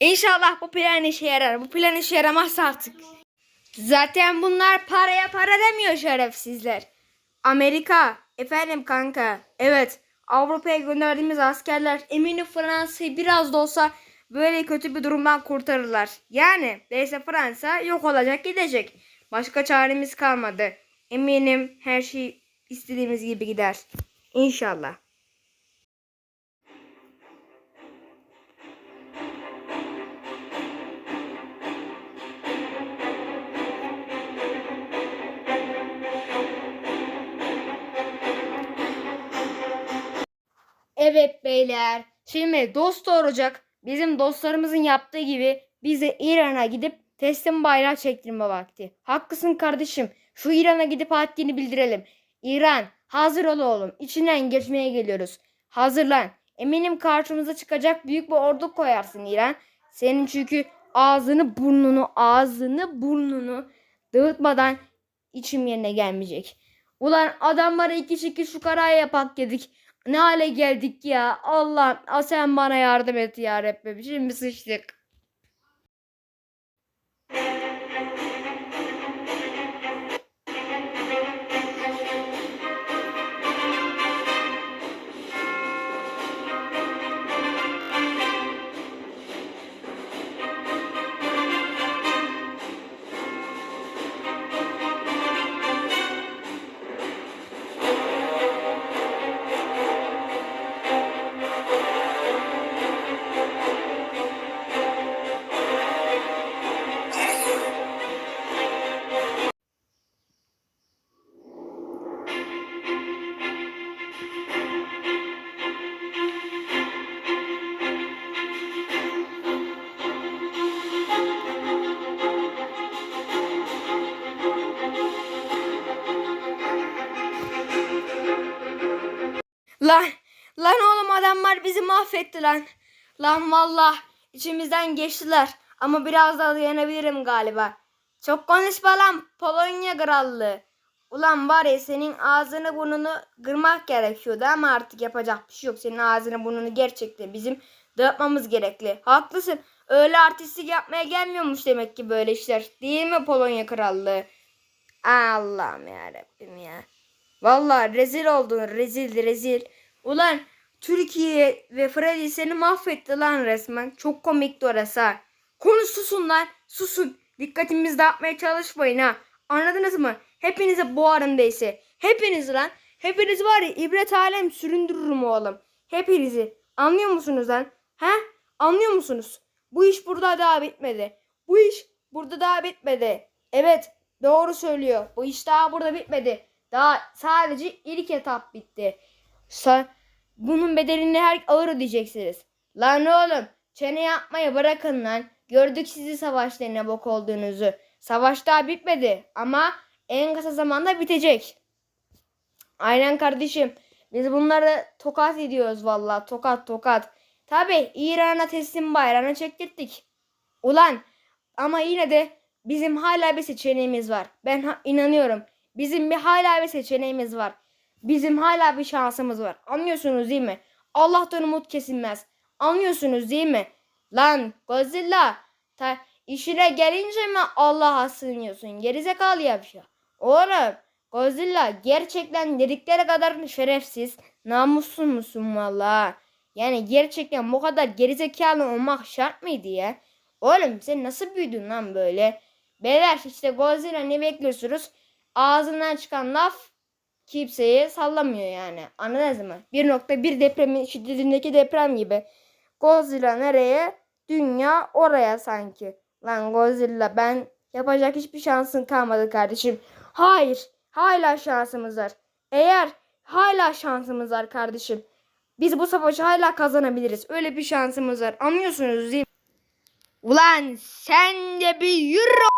İnşallah bu plan işe yarar. Bu plan işe yaramazsa artık. Zaten bunlar paraya para demiyor şerefsizler. Amerika, efendim kanka, evet Avrupa'ya gönderdiğimiz askerler eminim Fransa'yı biraz da olsa böyle kötü bir durumdan kurtarırlar. Yani neyse Fransa yok olacak gidecek. Başka çaremiz kalmadı. Eminim her şey istediğimiz gibi gider. İnşallah. Evet beyler. Şimdi dost doğuracak. Bizim dostlarımızın yaptığı gibi biz de İran'a gidip teslim bayrağı çektirme vakti. Haklısın kardeşim. Şu İran'a gidip haddini bildirelim. İran hazır ol oğlum. İçinden geçmeye geliyoruz. Hazırlan. Eminim karşımıza çıkacak büyük bir ordu koyarsın İran. Senin çünkü ağzını burnunu ağzını burnunu dağıtmadan içim yerine gelmeyecek. Ulan adamlara iki şekil şu karaya yapak dedik. Ne hale geldik ya. Allah a sen bana yardım et ya Rabbim. Şimdi sıçtık. Lan lan oğlum adamlar bizi mahvetti lan. Lan valla içimizden geçtiler. Ama biraz daha dayanabilirim galiba. Çok konuşma lan Polonya krallığı. Ulan var ya senin ağzını burnunu kırmak gerekiyordu ama artık yapacak bir şey yok. Senin ağzını burnunu gerçekten bizim dağıtmamız gerekli. Haklısın. Öyle artistlik yapmaya gelmiyormuş demek ki böyle işler. Değil mi Polonya krallığı? Allah'ım ya Rabbim ya. Vallahi rezil oldun rezil rezil. Ulan Türkiye ve Freddy seni mahvetti lan resmen. Çok komikti orası ha. Konu susun lan susun. Dikkatimizi dağıtmaya çalışmayın ha. Anladınız mı? Hepinize boğarım değilse. Hepiniz lan. Hepiniz var ya ibret alem süründürürüm oğlum. Hepinizi. Anlıyor musunuz lan? He? Anlıyor musunuz? Bu iş burada daha bitmedi. Bu iş burada daha bitmedi. Evet doğru söylüyor. Bu iş daha burada bitmedi. Daha sadece ilk etap bitti. Sa bunun bedelini her ağır ödeyeceksiniz. Lan oğlum çene yapmayı bırakın lan. Gördük sizi savaşta ne bok olduğunuzu. Savaş daha bitmedi ama en kısa zamanda bitecek. Aynen kardeşim. Biz bunları tokat ediyoruz vallahi tokat tokat. Tabi İran'a teslim bayrağını çektirdik. Ulan ama yine de bizim hala bir seçeneğimiz var. Ben inanıyorum. Bizim bir hala bir seçeneğimiz var. Bizim hala bir şansımız var. Anlıyorsunuz değil mi? Allah'tan umut kesilmez. Anlıyorsunuz değil mi? Lan Godzilla ta işine gelince mi Allah'a sığınıyorsun? Gerizekalı yavşa. Oğlum Godzilla gerçekten dedikleri kadar şerefsiz, namussuz musun valla? Yani gerçekten bu kadar gerizekalı olmak şart mıydı ya? Oğlum sen nasıl büyüdün lan böyle? Beyler işte Godzilla ne bekliyorsunuz? Ağzından çıkan laf kimseyi sallamıyor yani. Anladınız mı? 1.1 depremin şiddetindeki deprem gibi. Godzilla nereye? Dünya oraya sanki. Lan Godzilla ben yapacak hiçbir şansın kalmadı kardeşim. Hayır. Hala şansımız var. Eğer hala şansımız var kardeşim. Biz bu savaşı hala kazanabiliriz. Öyle bir şansımız var. Anlıyorsunuz değil mi? Ulan sen de bir yürü